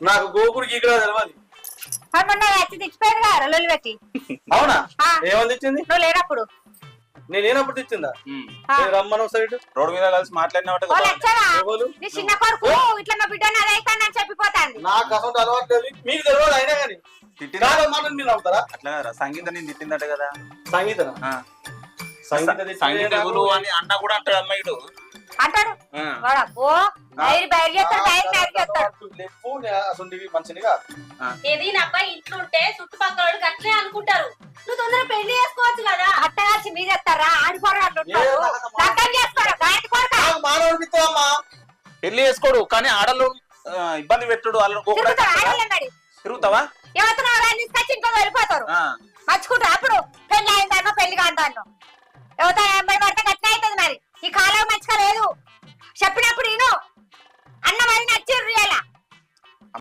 నాకు గోకుడు గీకుడా తెలియదు మరి మొన్న వచ్చి తెచ్చిపోయారు కదా రొల్లు పెట్టి. అవునా? ఆ. ఏమని తెచ్చింది? నువ్వు లేనప్పుడు. నేను ఏనప్పుడు తెచ్చిందా? ఉమ్. ఆ. నేను రమ్మను సైడ్ రోడ్డు మీద కలిసి ఎవరు? నీ చిన్న కొడుకు. ఇట్లా మా చెప్పిపోతాంది. నాకు అసలు అలవాటు లేదు. మీకు తెలియదు అయినా కానీ. తిట్టిందా? నాలో మాట మీరు నవ్వుతారా? అట్లా కదా సంగీతం నేను తిట్టిందట కదా. సంగీతం ఆ. సంగీత సంగీత గురువు అని అన్న కూడా అంటాడు అమ్మాయిడు. అంటాడు. వాడు అబ్బో చేస్తాడు అసలు మంచిది కాదు ఏది నా అబ్బాయి ఇంట్లో ఉంటే చుట్టుపక్కల వాళ్ళు అట్లే అనుకుంటారు. నువ్వు తొందరగా పెళ్ళి చేసుకోవచ్చు కదా. అట్టగాల్సి మీద ఎత్తారా ఆడిపోరు లగ్గం కొడుక మానవుడు పెళ్ళి చేసుకోడు కానీ ఆడలు ఇబ్బంది పెట్టుడు వాళ్ళని గోకుడు మరి? తిరుగుతావా? ఎవరితో తీసుకొచ్చి వెళ్ళిపోతారు. మర్చుకుంటారు అప్పుడు పెళ్ళి అయిందానో పెళ్ళి కాంతాను ఎవరితో అమ్మాయి పడితే గట్టిన అవుతుంది మరి? ఈ కాలం